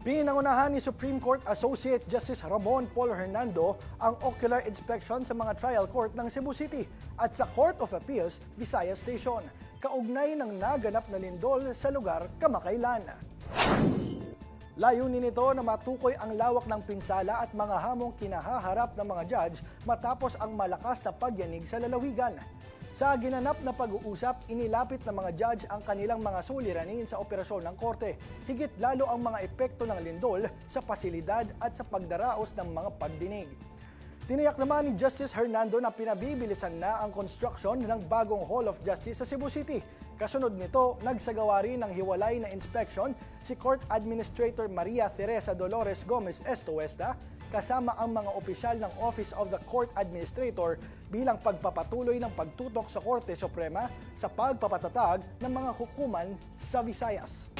Pinangunahan ni Supreme Court Associate Justice Ramon Paul Hernando ang ocular inspection sa mga trial court ng Cebu City at sa Court of Appeals, Visayas Station, kaugnay ng naganap na lindol sa lugar kamakailan. Layunin nito na matukoy ang lawak ng pinsala at mga hamong kinahaharap ng mga judge matapos ang malakas na pagyanig sa lalawigan. Sa ginanap na pag-uusap, inilapit ng mga judge ang kanilang mga suliranin sa operasyon ng korte. Higit lalo ang mga epekto ng lindol sa pasilidad at sa pagdaraos ng mga pagdinig. Tiniyak naman ni Justice Hernando na pinabibilisan na ang construction ng bagong Hall of Justice sa Cebu City. Kasunod nito, nagsagawa rin ng hiwalay na inspection si Court Administrator Maria Teresa Dolores Gomez Estoesta kasama ang mga opisyal ng Office of the Court Administrator bilang pagpapatuloy ng pagtutok sa Korte Suprema sa pagpapatatag ng mga hukuman sa Visayas.